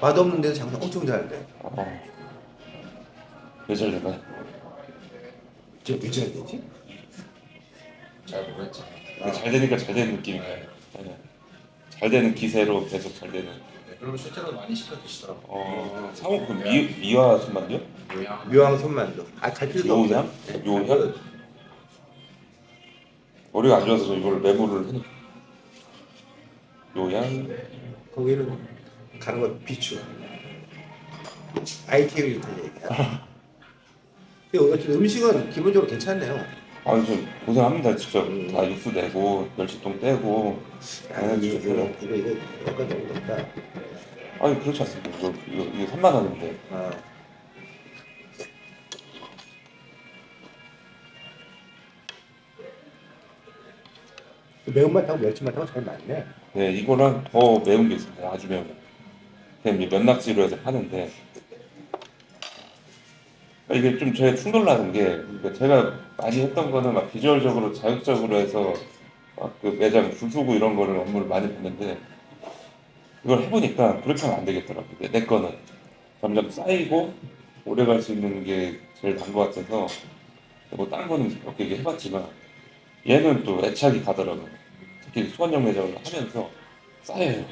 맛없는 데서 장사 엄청 잘 돼. 어. 왜잘 될까요? 지금 몇 시간 되지? 잘 모르겠지. 잘 되니까 잘 되는 느낌인가요? 네. 잘 되는 기세로 계속 잘 되는. 네, 그리고 실제로 많이 시켜 드시더라고. 어, 상호 그 미, 미화 손만요? 요양. 묘항 손만두. 아, 갈 필요도 없어. 요양? 요양? 머리가 안 좋아서 저 이걸 메모를 해놓 요양? 거기는 가는 건 비추. IT를 이렇게 얘기야. 근데 어쨌든 음식은 기본적으로 괜찮네요. 아니 저 고생합니다 진짜 다 육수 내고 멸치똥 떼고 아, 아, 이거, 이거, 이거, 이거 약간 너무 높다. 아니 그렇지 않습니다 이거 이거, 이거 3만 원인데 아. 매운맛하고 멸치맛하고 잘 맞네. 네 이거랑 더 매운 게 있습니다 아주 매운 거 이 면낙지로 해서 파는데 이게 좀 제가 충돌 나는 게 그러니까 제가 많이 했던 거는 막 비주얼적으로 자극적으로 해서 막 그 매장 줄 서고 이런 거를 업무를 많이 했는데 이걸 해보니까 그렇게 하면 안 되겠더라고요. 내, 내 거는 점점 쌓이고 오래 갈 수 있는 게 제일 나은 것 같아서 뭐딴 거는 몇개 해봤지만 얘는 또 애착이 가더라고요. 특히 수원역 매장을 하면서 쌓여요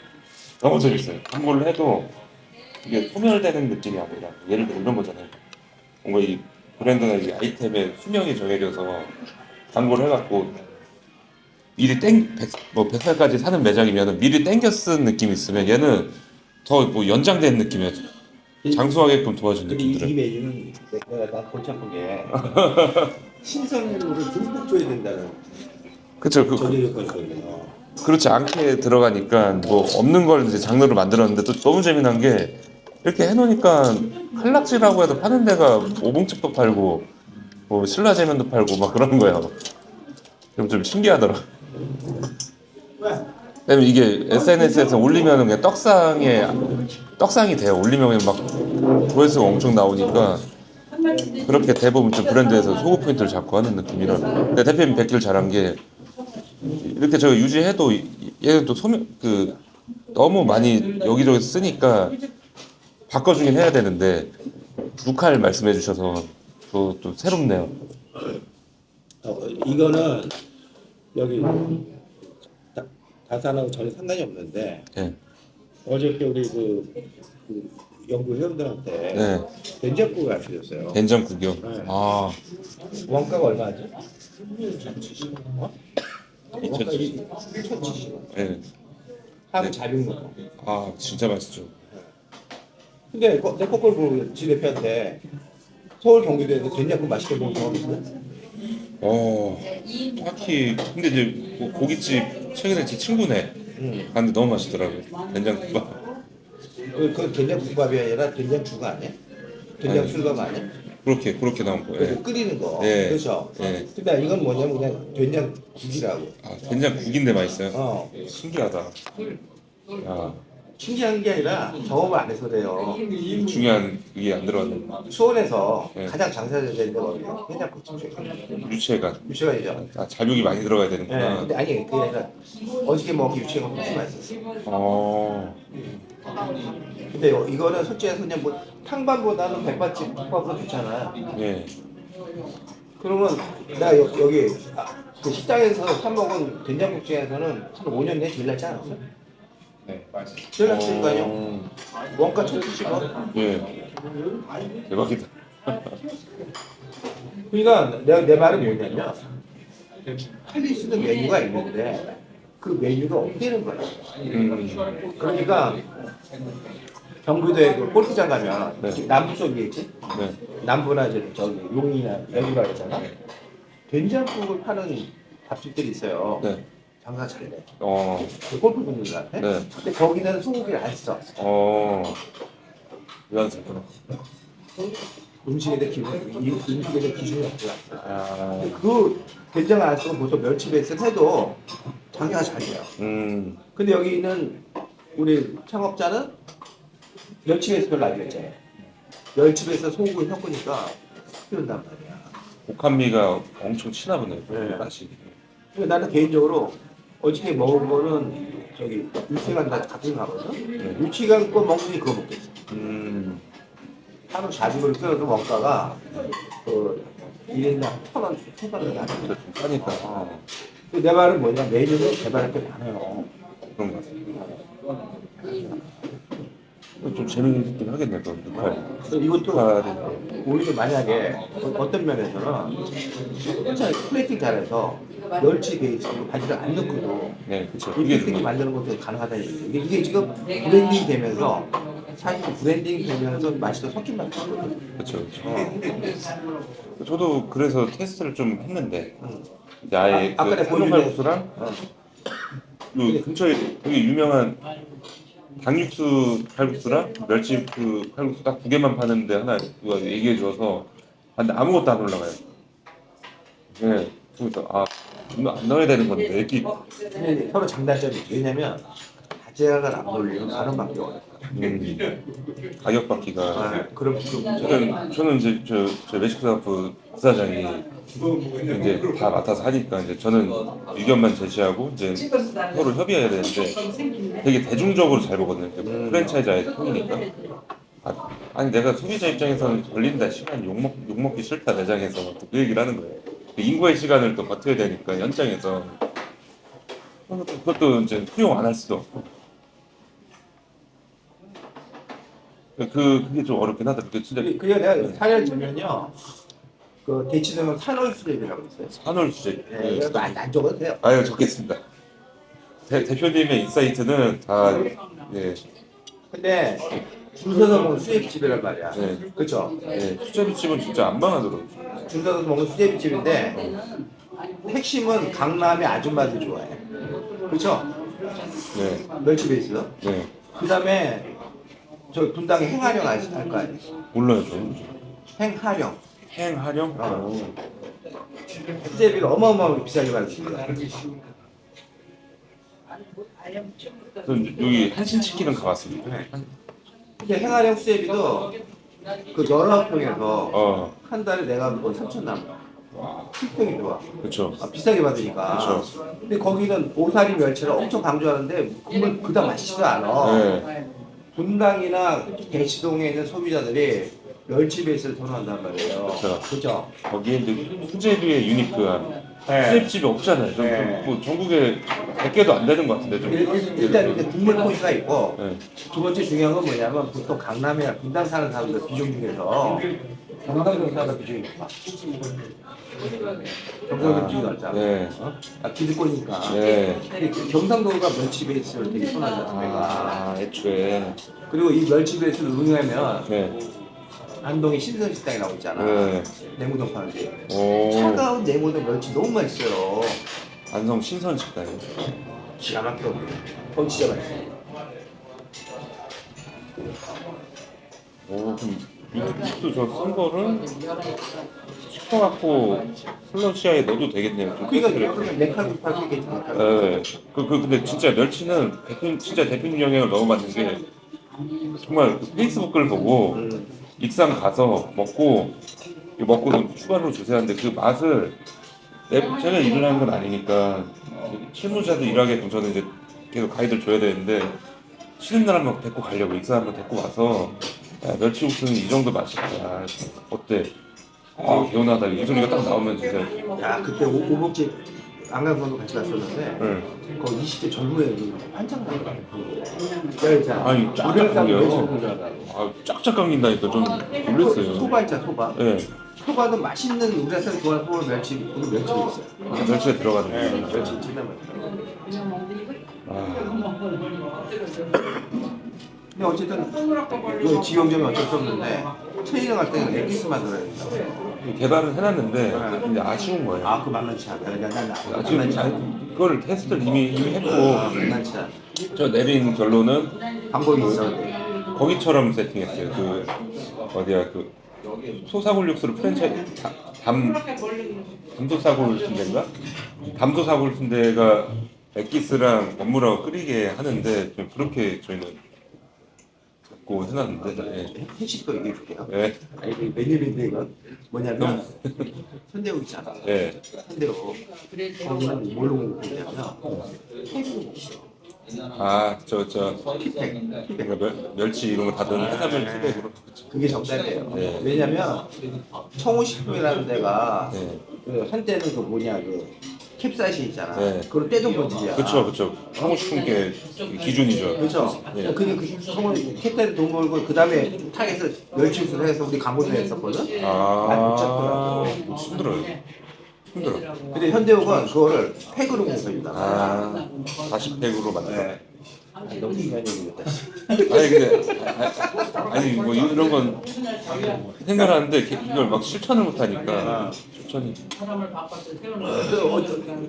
너무 재밌어요 광고를 해도 이게 소멸되는 느낌이 아니라 예를 들어 이런 거잖아요 뭔가 이 브랜드나 이 아이템에 수명이 정해져서 광고를 해갖고 미리 땡, 백, 뭐 100살까지 사는 매장이면 미리 땡겨 쓴 느낌이 있으면 얘는 더 뭐 연장된 느낌이에요. 장수하게끔 도와준 근데 이, 이 느낌들을. 메뉴는 내가 나 골치 아픈 게 신선을 듬뿍 줘야 된다는 그쵸. 그, 전제 요건이 있거든요. 그렇지 않게 들어가니까 뭐 없는 걸 이제 장르로 만들었는데 또 너무 재미난 게 이렇게 해놓으니까 칼락지라고 해도 파는 데가 오봉집도 팔고 뭐 신라제면도 팔고 막 그런 거예요. 좀, 좀 신기하더라. 왜냐면 이게 SNS에서 올리면 그냥 떡상에 떡상이 돼요. 올리면 막 조회수가 엄청 나오니까 그렇게 대부분 좀 브랜드에서 소구 포인트를 잡고 하는 느낌이라. 근데 대표님 뵙길 잘한 게 이렇게 저 유지해도 이- 얘는 또 소면 그 너무 많이 여기저기 쓰니까 바꿔주긴 해야 되는데 육칼 말씀해 주셔서 또, 또 새롭네요. 어, 이거는 여기 다- 다산하고 전혀 상관이 없는데 예. 어저께 우리 그, 그 연구 회원들한테 네. 된장국을 알려줬어요. 된장국이요. 네. 아, 원가가 얼마지? 어? 원가 2,070. 1,070원. 예. 하고 네. 잡은 거. 아, 진짜 맛있죠. 근데 거- 내 거꾸로 보고 지 대표한테 서울 경기도에서 된장국 맛있게 먹은 경험 있어? 어, 딱히 근데 이제 뭐 고깃집 최근에 제 친구네 응. 갔는데 너무 맛있더라고요. 된장국밥. 그, 그 된장국밥이 아니라 된장죽 아니야? 된장술밥 아니야? 그렇게 그렇게 나온 거예요. 그래서 끓이는 거. 예. 그렇죠. 예. 근데 이건 뭐냐면 그냥 된장국이라고. 아, 된장 국인데 맛있어요. 어. 신기하다. 야, 신기한 게 아니라 경험을 안 해서 그래요. 중요한 그게 안 들어갔네. 수원에서 예. 가장 장사잘 되는 데가 어디예요? 된장국집. 유채가 유채관이죠. 아 자육이 많이 들어가야 예. 되는구나. 근데 아니 그게 아니라 어저께 먹은 유채가 훨씬 맛있었어. 어, 근데 요- 이거는 솔직히 그냥 뭐 탕밥보다는 백반집 국밥보다 좋잖아. 예. 그러면 나 여, 여기 아, 그 식당에서 사 먹은 된장국 중에서는 한 5년 내에 제일 낫지 않았어? 네, 맛있어. 제일 낫으니까요. 어, 원가 1,070원. 예. 대박이다. 그러니까 내가 내 말은 뭐냐면 팔릴 수 있는 메뉴가 있는데 그 메뉴가 없다는 거야. 음, 그러니까 경기도에 그 골프장 가면 네. 남부 쪽에 있지? 네. 남부나 이제 저기 용이나 여기가 있잖아. 된장국을 파는 밥집들이 있어요. 네. 장사 잘 돼. 어, 그 골프 분들한테. 네. 근데 거기는 소고기를 안 써. 어. 유한스럽구나. 음식에 대한 기준, 이 음식에 대한 기준이 없더라. 아, 근데 그 된장 안 쓰고 보통 멸치 베이스를 해도 장사가 잘 돼요. 음, 근데 여기 있는 우리 창업자는 멸치 베이스 별로 안 됐잖아요. 멸치 베이스 소고기 섞으니까 그런단 말이야. 고칸미가 엄청 치나 보네요. 네. 맛이. 근데 나는 개인적으로 어저께 먹은 거는 저기 유치관 다 같은 가거든. 유치관 거 먹으니 그거 먹겠어. 음, 하루 자식을 끓여서 먹다가 그 1인당 천원 돼. 진짜 좀 싸니까 어. 내 말은 뭐냐 메뉴는 개발할 게 많아요. 그런 것 같습니다. 좀 재미있긴 하겠네, 그. 그래서 이것도. 우리도 만약에 어떤 면에서는 진짜 플레이팅 잘해서 멸치 베이스로 바지를 안 넣고도 네, 그쵸. 이게 좀 만드는 것도 가능하다는 얘기죠. 이게, 이게 지금 브랜딩이 되면서 사실 브랜딩이 되면서 맛이 더 섞인 맛이 나거든요. 그쵸. 어. 저도 그래서 테스트를 좀 했는데 이제 아예 아, 아까 그 보여준 칼국수랑 어. 그 근처에 되게 유명한 닭육수 칼국수랑 멸치 그 칼국수 딱 두 개만 파는데 하나 누가 얘기해 줘서 아, 근데 아무것도 안 올라가요. 네, 그래서 아 안 넣어야 되는 건데 이렇게 서로 장단점이. 왜냐면 가재가 안 올리면 다른 밖에 어려요. 음, 가격 받기가 아, 그럼 좀 저는 저는 이제 저, 저 멕시코사프 부사장이 이제 다 맡아서 하니까 이제 저는 의견만 제시하고 이제 서로 협의해야 되는데 되게 대중적으로 잘 보거든요. 그 프랜차이즈 아예 통이니까. 아, 아니 내가 소비자 입장에서는 걸린다 시간 욕먹 욕먹기 싫다 매장에서 그 얘기를 하는 거예요. 그 인구의 시간을 또 버텨야 되니까 그것도, 그것도 이제 수용 안 할 수도 없고. 그 그게 좀 어렵긴 하더라고요. 그 진짜 그게 내가 사례를 들면요. 그 대치동은 산월수제비라고 있어요. 산월 수제. 네, 그래도 안, 안 적어도 돼요. 아유 적겠습니다. 대, 대표님의 인사이트는 다 예, 근데 줄 서서 먹는 수제비집이란 말이야. 네. 그렇죠? 예, 수제비집은 진짜 안 망하더라고요. 줄 서서 먹는 수제비집인데 핵심은 강남의 아줌마들이 좋아해. 그렇죠? 네, 멸치 베이스. 네. 그 다음에 저 분당에 행하령 아시 알거 아니에요? 몰라요 저는. 행하령. 행하령? 어. 수제비를 어마어마하게 비싸게 받습니다. 저는 여기 한신치킨은 가봤습니다. 네. 근데 행하령 수제비도 그 여러 평에서 어, 한 달에 내가 뭐 3천 남아. 필평이 좋아. 그렇죠. 아, 비싸게 받으니까. 그쵸. 근데 거기는 오사리 멸치를 엄청 강조하는데 국물 그다음 맛있지도 않아. 네, 분당이나 대치동에 있는 소비자들이 멸치 베이스를 선호한단 말이에요. 그쵸. 그죠? 거기에 이제 수제비의 유니크한 네. 수제집이 없잖아요. 좀, 네. 뭐 전국에 100개도 안 되는 것 같은데 좀. 일- 일- 일단 이제 국물 포인트가 있고 네. 두 번째 중요한 건 뭐냐면 보통 강남이나 분당 사는 사람들 비중 중에서 경상도 비중이. 경상도 넓잖아. 네. 어? 아, 기득권이니까. 네. 그 경상도가 멸치 베이스를 되게 선호하잖아. 내가. 아, 애초에. 그리고 이 멸치 베이스를 응용하면 네. 안동에 신선식당이라고 있잖아. 네. 냉우동 파는데. 오. 차가운 냉우동 멸치 너무 맛있어요. 안성 신선 식당이. 기가 막혀. 어, 진짜 맛있어. 오, 그럼 육수 저쓴 거를 시켜갖고 슬러시아에 넣어도 되겠네요. 좀 그러니까 네칼국 팔수 있겠지. 네칼국. 네. 그, 그, 근데 진짜 멸치는 대표, 진짜 대표님 영향을 너무 받는 게 정말 그 페이스북 글 보고 음. 익산 가서 먹고 이거 먹고 좀 추가로 주세요 하는데 그 맛을 내, 제가 일을 하는 건 아니니까 실무자도 일하게끔 저는 이제 계속 가이드를 줘야 되는데 쉬는 날 한번 데리고 가려고 익산 한번 데리고 와서 야, 멸치국수는 이 정도 맛이야 어때? 아 개운하다 이 소리가 딱 나오면 진짜 야 그때 오- 오복집 안강선도 같이 갔었는데 네. 거 20대 젊은 애들 나가. 내가 있잖아. 아니, 줄 알아. 아 쫙쫙 감긴다니까 좀 놀랐어요 소바 있잖아 소바. 네. 소바도 맛있는 우리나라 사람 좋아하는 소바 멸치 오늘 멸치 있어요. 아, 멸치가 들어가는 거예요 멸치 진짜 맛있어. 아, 근데 어쨌든 그 지용점이 어쩔 수 없는데 트레이닝 할 때는 엑기스만 들어야 된다. 개발은 해놨는데 이제 아쉬운 거예요 아그 만만치 않다. 난, 난, 난, 아, 지금 만만치. 아니, 그거를 테스트를 이미 이미 했고 아, 만만치 않아. 저 내린 결론은 방법이 있어. 거기처럼 세팅했어요. 그 어디야 그 소사골 육수를 프랜차이즈 다- 담 담소사골 순대인가? 담소사골 순대가 액기스랑 업무라고 끓이게 하는데 좀 그렇게 저희는 잡고 해놨는데 예. 회식도 얘기해 줄게요. 예. 아니 그 메뉴인데 이건 뭐냐면 선대우 있잖아. 예. 선대우 거기는 뭘로 먹어. 아, 저, 저, 그러니까 멸, 멸치 이런 거 다 넣은 해산물 티백으로. 그쵸. 그게 정답이에요. 네. 왜냐면 청우식품이라는 데가 네. 그 한때는 그 뭐냐 그 캡사이신 있잖아. 네. 그걸 떼던 본질이야. 그쵸, 그쵸. 한국식품계 기준이죠. 그렇죠. 예. 그게 그 청우 캡사이신 돈 벌고 그 다음에 탁에서 멸치육수를 해서 우리 강원도 했었거든. 많이 못 아, 잡더라고. 힘들어요. 힘들어. 근데 현대육은 그거를 팩으로 공급합니다. 아, 40팩으로 만들어. 네. 아, 너무 중요한 얘기였다. 씨. 아니 근데 아, 아니 뭐 이런 건 생각하는데 이걸 막 실천을 못 하니까 실천이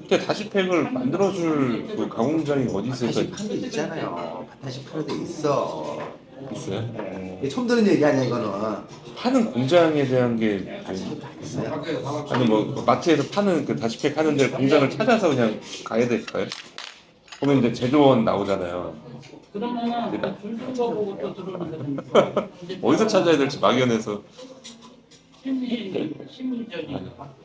그때 다시 팩을 만들어줄 그 가공장이 어디 있을까 파는 데 있잖아요. 다시 파는 데 있어. 있어요? 네. 이게 처음 듣는 얘기 아니야 이거는. 파는 공장에 대한 게 있어요. 아니 뭐 마트에서 파는 그 다시 팩 하는 데 공장을 찾아서 그냥 가야 될까요? 보면 이제 제조원 나오잖아요. 그러면은 줄거 보고 또 들어오는 어디서 찾아야 될지 막연해서 심리 심리적인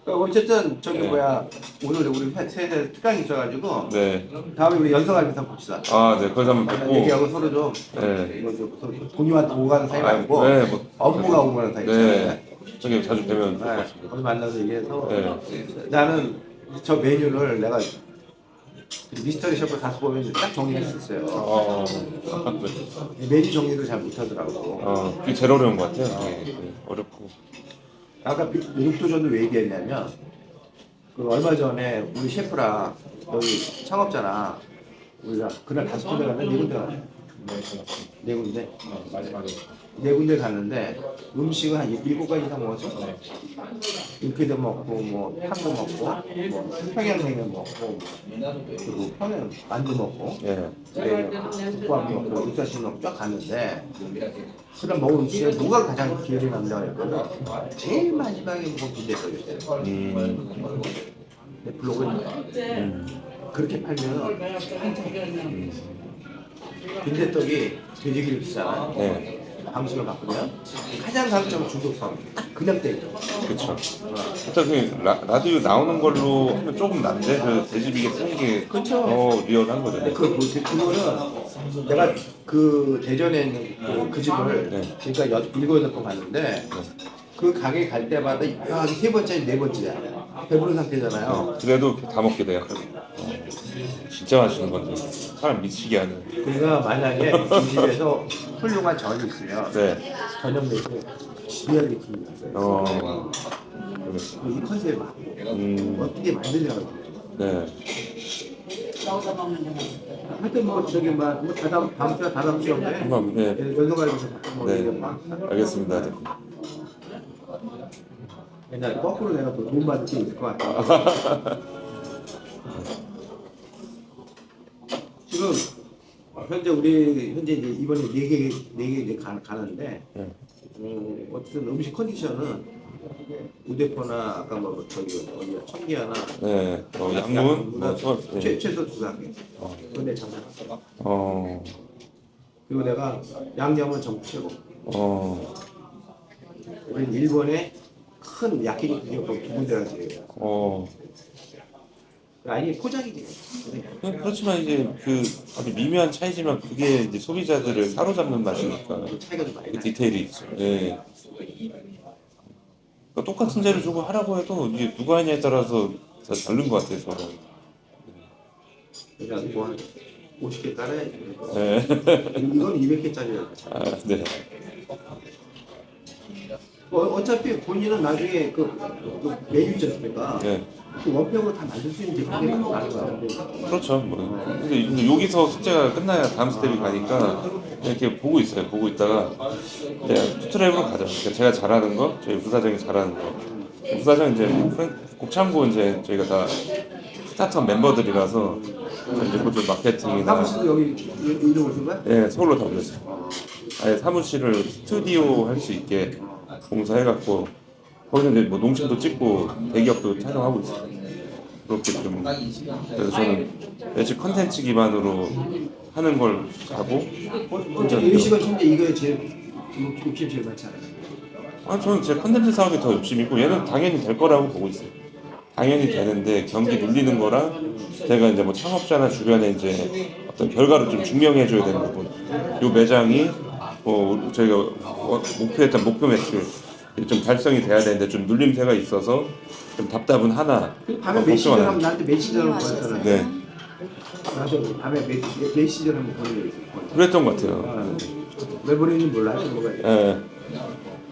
그러니까 어쨌든 저기 네. 뭐야 오늘 우리 회- 세대 특강이 있어가지고 네. 다음에 우리 연성하면서 봅시다. 아, 네. 거기서 한번 뵙고 얘기하고 서로 좀 네. 이거 좀 서로 공유한테 오가는 사이 아, 말고 네, 뭐 업무가 오가는 사이 있잖아요. 네. 저기 자주 뵈면 것 네. 같습니다. 거기 만나서 얘기해서 네. 나는 저 메뉴를 내가 미스터리 셰프 가서 보면 딱 정리했었어요. 어, 메뉴 정리를 잘 못하더라고. 어, 그게 제일 어려운 것 같아요. 네, 어렵고. 아까 육도전도 왜 얘기했냐면 그 얼마 전에 우리 셰프랑 여기 창업자나 우리가 그날 다섯 군데 갔는데 네 군데 갔네. 네 군데 마지막에 네 군데 갔는데 음식을 한 일곱 가지 이상 먹었어. 육회도 먹고 뭐 탕도 먹고 뭐 평양냉면 먹고 그리고 평양 만두 먹고 예. 네, 국밥 먹고 육사식 먹고 쫙 갔는데 그다음 먹은 음식에 뭐가 가장 기억에 남냐고 했거든. 제일 마지막에 먹은 빈대떡이었어요. 음, 내 블로그에 음, 그렇게 팔면 빈대떡이 돼지기름치잖아. 네. 방식을 바꾸면 가장 강점은 중독성. 딱 그냥 때려. 그쵸. 일단 그 라, 라디오 나오는 걸로 하면 조금 난데, 그 돼지비계 쓰는 게 그쵸. 더 리얼한 근데 거잖아요. 그, 그, 그거는 내가 그 대전에 있는 그, 그 집을 네. 지금까지 여- 일곱 여덟 번 갔는데 그 가게 갈 때마다 야, 세 번째, 네 번째야. 배부른 상태잖아요. 그래도 다 먹게 돼요. 어, 진짜 맛있는 건데. 사람 미치게 하는. 그러니까 만약에 이 집에서 훌륭한 전이 있으면 네. 저녁 메뉴 지리하게 줍니다. 어, 이 컨셉을 맞고 음, 어떻게 만들려고 네. 보면 하여튼 뭐 저기 뭐, 뭐 다다음 다음 주에 다다음 주에 없네. 한번, 네. 연속가에서 뭐 네. 막 알겠습니다. 네. 옛날에 거꾸로 내가 또돈 받을 게 있을 것 같아. 지금 현재 우리 현재 이제 이번에 네개네개 이제 가, 가는데 네. 음, 어쨌든 음식 컨디션은 우대포나 아까 뭐 저기 어디야 청기하나 네. 어, 양문? 뭐, 저, 최, 네. 최소 두 가게. 근데 장난. 어, 그리고 내가 양념은 전국 최고. 어, 우리 일본의 큰 야끼니 기업은 두 군데가 지어요. 어. 아니 포장이지. 그냥 그렇지만 이제 그 아주 미묘한 차이지만 그게 이제 소비자들을 사로잡는 맛이니까 차이가 좀 많이 그 나. 디테일이 있죠. 예. 그러니까 똑같은 재료 주고 하라고 해도 이제 누가 하냐에 따라서 다 다른 것 같아요, 저는. 그래서 뭐한 50개 깔아야지. 네. 이건 200개짜리야. 아, 네. 어, 어차피 본인은 나중에 그, 그 메뉴 있지 않습니까? 네. 그 원팩으로 다 만들 수 있는 제품이. 근데 그렇죠. 뭐. 근데 이제 여기서 숙제가 끝나야 다음 스텝이 가니까 이렇게 보고 있어요. 보고 있다가 이제 투트랩으로 가죠. 그러니까 제가 잘하는 거, 저희 부사장이 잘하는 거. 부사장 이제 곱창고 이제 저희가 다 스타트업 멤버들이라서 이제 그쪽 마케팅이나 사무실도 여기 이- 이름 오신 거야? 예, 서울로 다 올렸어요. 아예 사무실을 스튜디오 할 수 있게 공사해갖고 거기서 이제 뭐 농심도 찍고 대기업도 촬영하고 있어요. 그렇게 좀 그래서 저는 매직 컨텐츠 기반으로 하는 걸 가고 어째 음식은 현재 이거에 제일 욕- 욕심 제일 많지 않아요? 아 저는 제 컨텐츠 사업이 더 욕심 있고 얘는 당연히 될 거라고 보고 있어요. 당연히 되는데 경기 눌리는 거랑 제가 이제 뭐 창업자나 주변에 이제 어떤 결과를 좀 증명해 줘야 되는 부분. 요 매장이 뭐 저희가 어, 목표했던 목표 매출 좀 달성이 돼야 되는데 좀 눌림새가 있어서 좀 답답은 하나. 밤에 어, 몇 시전 걱정은 하면 나한테 몇 시전을 보냈잖아. 네, 나도 밤에 보낸 적 있어. 그랬던 것 같아요. 어. 왜 보냈는지 몰라. 하여튼 뭐가 예.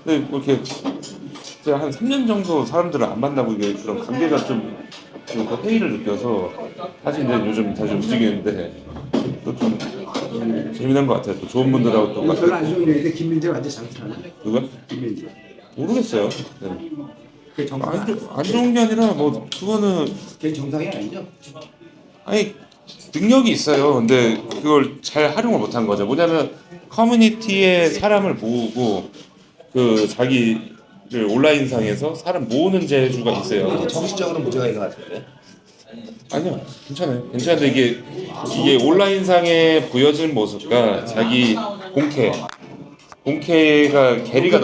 근데 뭐 이렇게 제가 한 3년 정도 사람들을 안 만나고 이게 그런 관계가 좀, 좀그 회의를 느껴서 사실 이제 요즘 다시 움직이는데 또좀 재미난 것 같아요. 또 좋은 분들하고 또 이거 별로 안 같이 좋은 김민재 완전 장사하네. 누가 김민재. 모르겠어요. 네. 그게 정상 안, 좋- 안 좋은 게 아니라 뭐 그거는 걔 정상이 아니죠? 아니 능력이 있어요. 근데 그걸 잘 활용을 못한 거죠. 뭐냐면 커뮤니티에 사람을 모으고 그 자기를 온라인상에서 사람 모으는 재주가 있어요. 정신적으로 문제가 있는 것 같은데. 아니요, 괜찮아요. 괜찮은데 이게 이게 온라인상에 보여진 모습과 자기 본캐, 본캐가 괴리가